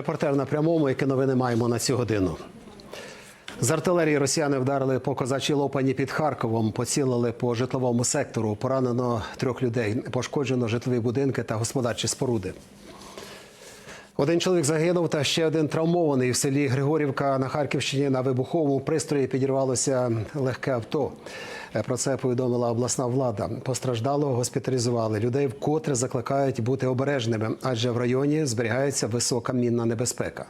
Репортер на прямому, які новини маємо на цю годину. З артилерії росіяни вдарили по козачій лопані під Харковом, поцілили по житловому сектору. Поранено трьох людей. Пошкоджено житлові будинки та господарчі споруди. Один чоловік загинув та ще один травмований в селі Григорівка на Харківщині. На вибуховому пристрої підірвалося легке авто. Про це повідомила обласна влада. Постраждалого госпіталізували. Людей вкотре закликають бути обережними, адже в районі зберігається висока мінна небезпека.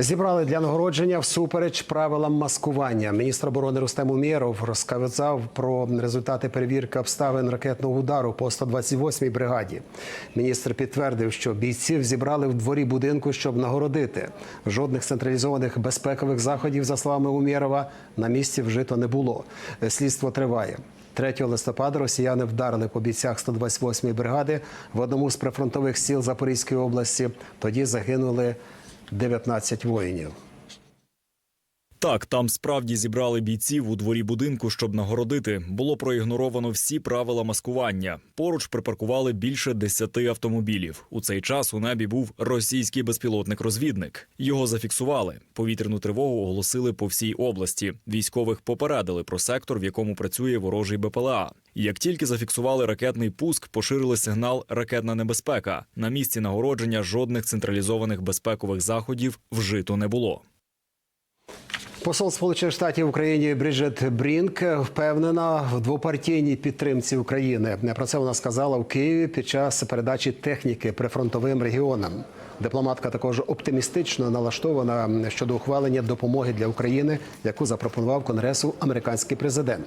Зібрали для нагородження всупереч правилам маскування. Міністр оборони Рустем Умєров розказав про результати перевірки обставин ракетного удару по 128-й бригаді. Міністр підтвердив, що бійців зібрали в дворі будинку, щоб нагородити. Жодних централізованих безпекових заходів, за словами Умєрова, на місці вжито не було. Слідство триває. 3 листопада росіяни вдарили по бійцях 128-ї бригади в одному з прифронтових сіл Запорізької області. Тоді загинули 19 воїнів. Так, там справді зібрали бійців у дворі будинку, щоб нагородити. Було проігноровано всі правила маскування. Поруч припаркували більше десяти автомобілів. У цей час у небі був російський безпілотник-розвідник. Його зафіксували. Повітряну тривогу оголосили по всій області. Військових попередили про сектор, в якому працює ворожий БПЛА. Як тільки зафіксували ракетний пуск, поширили сигнал Ракетна небезпека. На місці нагородження жодних централізованих безпекових заходів вжито не було. Посол Сполучених Штатів в Україні Бріджет Брінк впевнена в двопартійній підтримці України. Про це вона сказала в Києві під час передачі техніки прифронтовим регіонам. Дипломатка також оптимістично налаштована щодо ухвалення допомоги для України, яку запропонував Конгресу американський президент.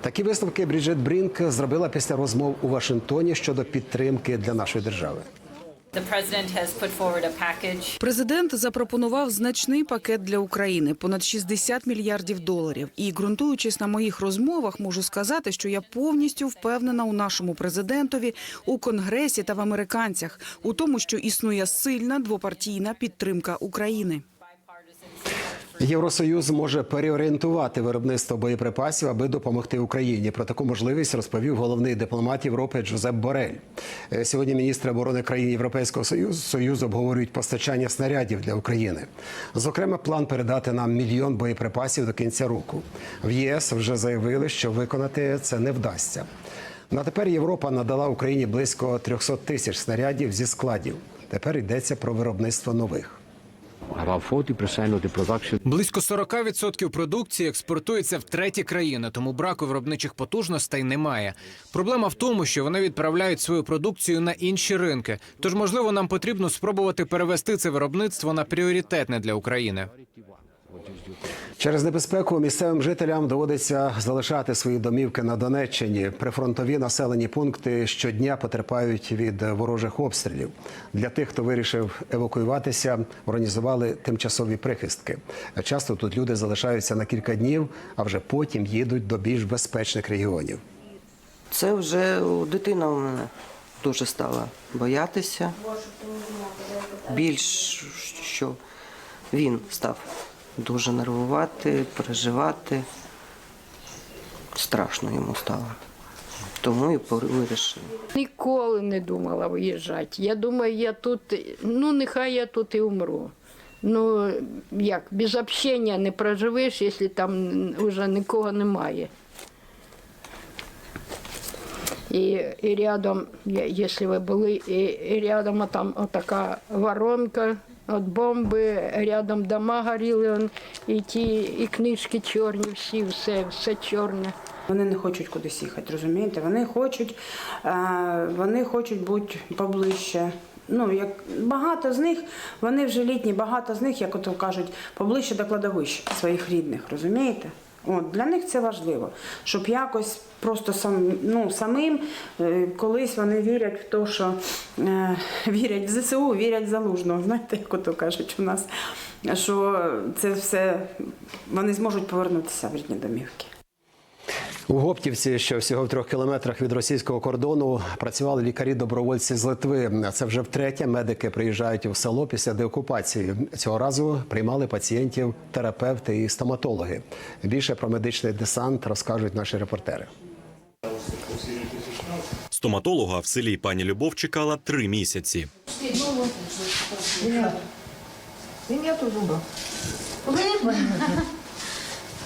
Такі висновки Бріджет Брінк зробила після розмов у Вашингтоні щодо підтримки для нашої держави. Президент запропонував значний пакет для України понад 60 мільярдів доларів. І ґрунтуючись на моїх розмовах, можу сказати, що я повністю впевнена у нашому президентові, у конгресі та в американцях, у тому, що існує сильна двопартійна підтримка України. Євросоюз може переорієнтувати виробництво боєприпасів, аби допомогти Україні. Про таку можливість розповів головний дипломат Європи Джозеп Борель. Е, Сьогодні міністри оборони країн Європейського союзу Союзу обговорюють постачання снарядів для України. Зокрема, план передати нам мільйон боєприпасів до кінця року. В ЄС вже заявили, що виконати це не вдасться. На тепер Європа надала Україні близько 300 тисяч снарядів зі складів. Тепер йдеться про виробництво нових. Близько 40% продукції експортується в треті країни, тому браку виробничих потужностей немає. Проблема в тому, що вони відправляють свою продукцію на інші ринки. Тож, можливо, нам потрібно спробувати перевести це виробництво на пріоритетне для України. Через небезпеку місцевим жителям доводиться залишати свої домівки на Донеччині. Прифронтові населені пункти щодня потерпають від ворожих обстрілів. Для тих, хто вирішив евакуюватися, організували тимчасові прихистки. Часто тут люди залишаються на кілька днів, а вже потім їдуть до більш безпечних регіонів. Це вже дитина у мене дуже стала боятися. Більш що він став дуже нервувати, переживати. Страшно йому стало. Тому і вирішив. Ніколи не думала виїжджати. Я думаю, я тут, ну нехай я тут і умру. Ну, як, без общення не проживеш, якщо там вже нікого немає. І, і рядом, якщо ви були, і, і рядом там така воронка від бомби, рядом дома горіли, он, і ті, і книжки чорні, всі, все, все чорне. Вони не хочуть кудись їхати, розумієте? Вони хочуть, е, вони хочуть бути поближче. Ну, як багато з них, вони вже літні, багато з них, як ото кажуть, поближче до кладовищ своїх рідних, розумієте? От, для них це важливо, щоб якось просто сам, ну, самим е, колись вони вірять в те, що е, вірять в ЗСУ, вірять в залужного. Знаєте, як ото кажуть у нас, що це все вони зможуть повернутися в рідні домівки. У Гоптівці, що всього в трьох кілометрах від російського кордону, працювали лікарі-добровольці з Литви. Це вже втретє медики приїжджають у село після деокупації. Цього разу приймали пацієнтів терапевти і стоматологи. Більше про медичний десант розкажуть наші репортери. Стоматолога в селі пані Любов чекала три місяці. И нету зуба.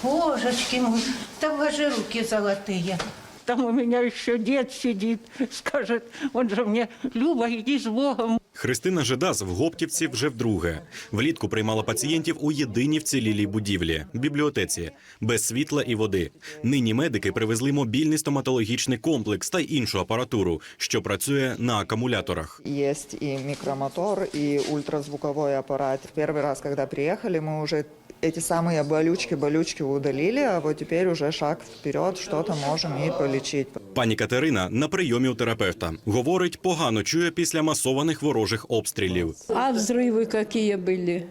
Выбрано. Божечки мой, да у вас же руки золотые. Там у меня еще дед сидит, скажет, он же мне, Люба, иди с Богом. Христина Жидас в Гоптівці вже вдруге. Влітку приймала пацієнтів у єдиній вцілілій будівлі бібліотеці, без світла і води. Нині медики привезли мобільний стоматологічний комплекс та іншу апаратуру, що працює на акумуляторах. Есть и микромотор, и ультразвуковой аппарат. Первый раз, когда приехали, мы уже эти самые болючки-болючки удалили, а вот теперь уже шаг вперед, что-то можем и полечить. Пані Катерина на прийомі у терапевта говорить, погано чує після масованих ворожих обстрілів. А взрывы какие были?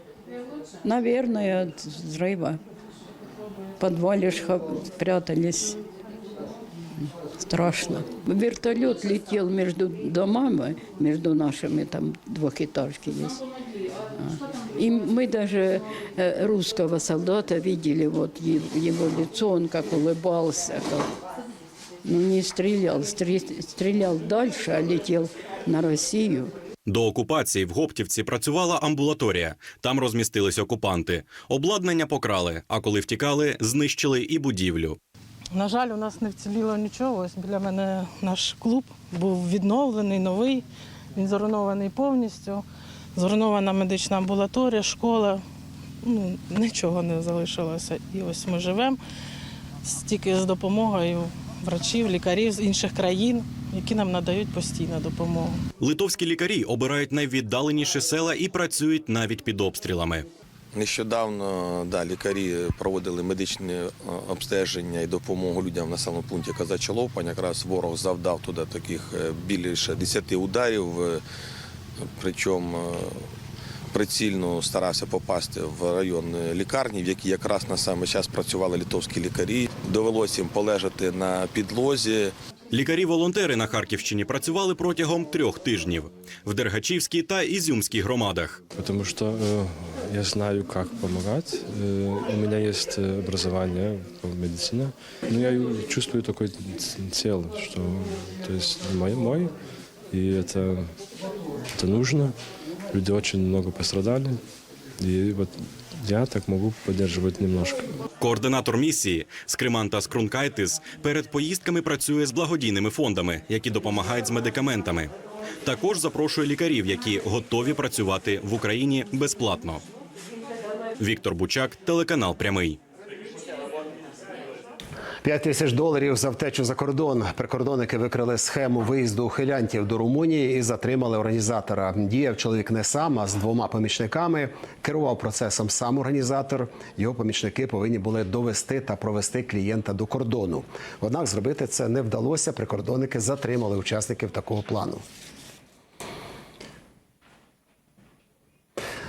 Наверное, от взрыва. В подвале ж ха- прятались. Страшно. Вертолет летел между домами, между нашими, там двухэтажки есть. А. И мы даже э, русского солдата видели, вот е- его лицо, он как улыбался. Как... Ну, не стрелял, стре- стрелял дальше, а летел на Россию. До окупації в Гоптівці працювала амбулаторія. Там розмістились окупанти. Обладнання покрали, а коли втікали, знищили і будівлю. На жаль, у нас не вціліло нічого. Ось біля мене наш клуб був відновлений, новий. Він зруйнований повністю. Зруйнована медична амбулаторія, школа. Ну, нічого не залишилося. І ось ми живемо тільки з допомогою врачів, лікарів з інших країн, які нам надають постійну допомогу. Литовські лікарі обирають найвіддаленіші села і працюють навіть під обстрілами. Нещодавно да, лікарі проводили медичне е, обстеження і допомогу людям в населеному пункті Казача Лопань. Якраз ворог завдав туди таких е, більше 10 ударів, е, причому прицільно старався попасти в район лікарні, в якій якраз на саме час працювали литовські лікарі. Довелося їм полежати на підлозі. Лікарі-волонтери на Харківщині працювали протягом трьох тижнів в Дергачівській та Ізюмській громадах. Потому что э, я знаю, как помогать. Э, у меня есть э, образование по медицине. Но я чувствую такой ц- цел, что то есть мой, мой и это, это нужно. Люди очень много пострадали. И вот я так могу поддерживать немножко. Координатор місії Скриманта Скрункайтис перед поїздками працює з благодійними фондами, які допомагають з медикаментами. Також запрошує лікарів, які готові працювати в Україні безплатно. Віктор Бучак, телеканал Прямий. П'ять тисяч доларів за втечу за кордон. Прикордонники викрили схему виїзду ухилянтів до Румунії і затримали організатора. Діяв чоловік не сам, а з двома помічниками. Керував процесом сам організатор. Його помічники повинні були довести та провести клієнта до кордону. Однак зробити це не вдалося. Прикордонники затримали учасників такого плану.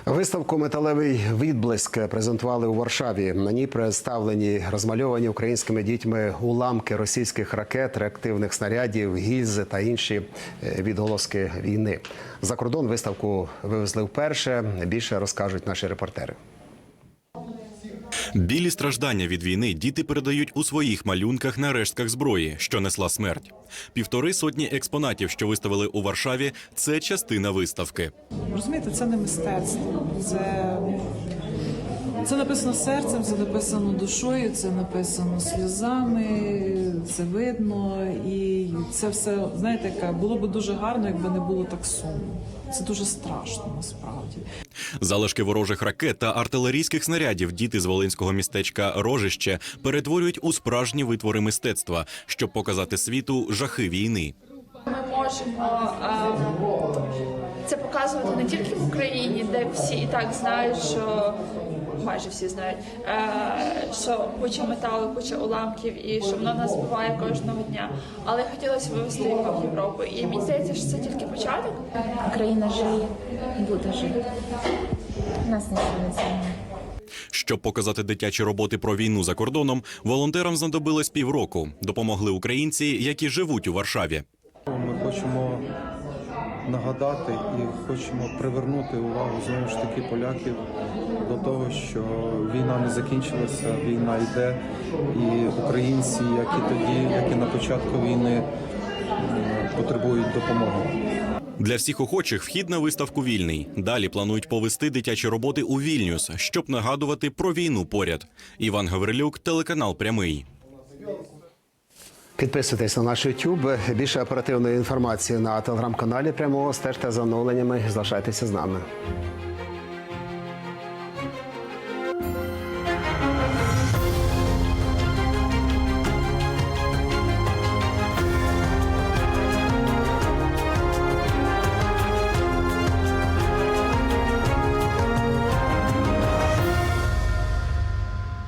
Виставку Металевий відблиск презентували у Варшаві. На ній представлені розмальовані українськими дітьми уламки російських ракет, реактивних снарядів, гільзи та інші е, відголоски війни. За кордон виставку вивезли вперше. Більше розкажуть наші репортери. Білі страждання від війни діти передають у своїх малюнках на рештках зброї, що несла смерть. Півтори сотні експонатів, що виставили у Варшаві, це частина виставки. Розумієте, це не мистецтво. Це, це написано серцем, це написано душою, це написано сльозами, це видно. І це все, знаєте, яке, було б дуже гарно, якби не було так сумно. Це дуже страшно насправді. Залишки ворожих ракет та артилерійських снарядів діти з волинського містечка Рожище перетворюють у справжні витвори мистецтва, щоб показати світу жахи війни. Ми можемо це показувати не тільки в Україні, де всі і так знають, що майже всі знають, е, що куча металу, куча уламків і що воно нас збиває кожного дня. Але хотілося вивести його в Європу. І мені здається, що це тільки початок. Україна жиє, буде жити. Нас нічого не змінить. Щоб показати дитячі роботи про війну за кордоном, волонтерам знадобилось півроку. Допомогли українці, які живуть у Варшаві. Ми хочемо нагадати і хочемо привернути увагу знову ж таки поляків до того, що війна не закінчилася, війна йде, і українці, як і тоді, як і на початку війни, потребують допомоги. Для всіх охочих вхід на виставку вільний. Далі планують повести дитячі роботи у Вільнюс, щоб нагадувати про війну поряд. Іван Гаврилюк, телеканал Прямий. Підписуйтесь на наш YouTube. Більше оперативної інформації на телеграм-каналі прямого стежте за оновленнями. Залишайтеся з нами.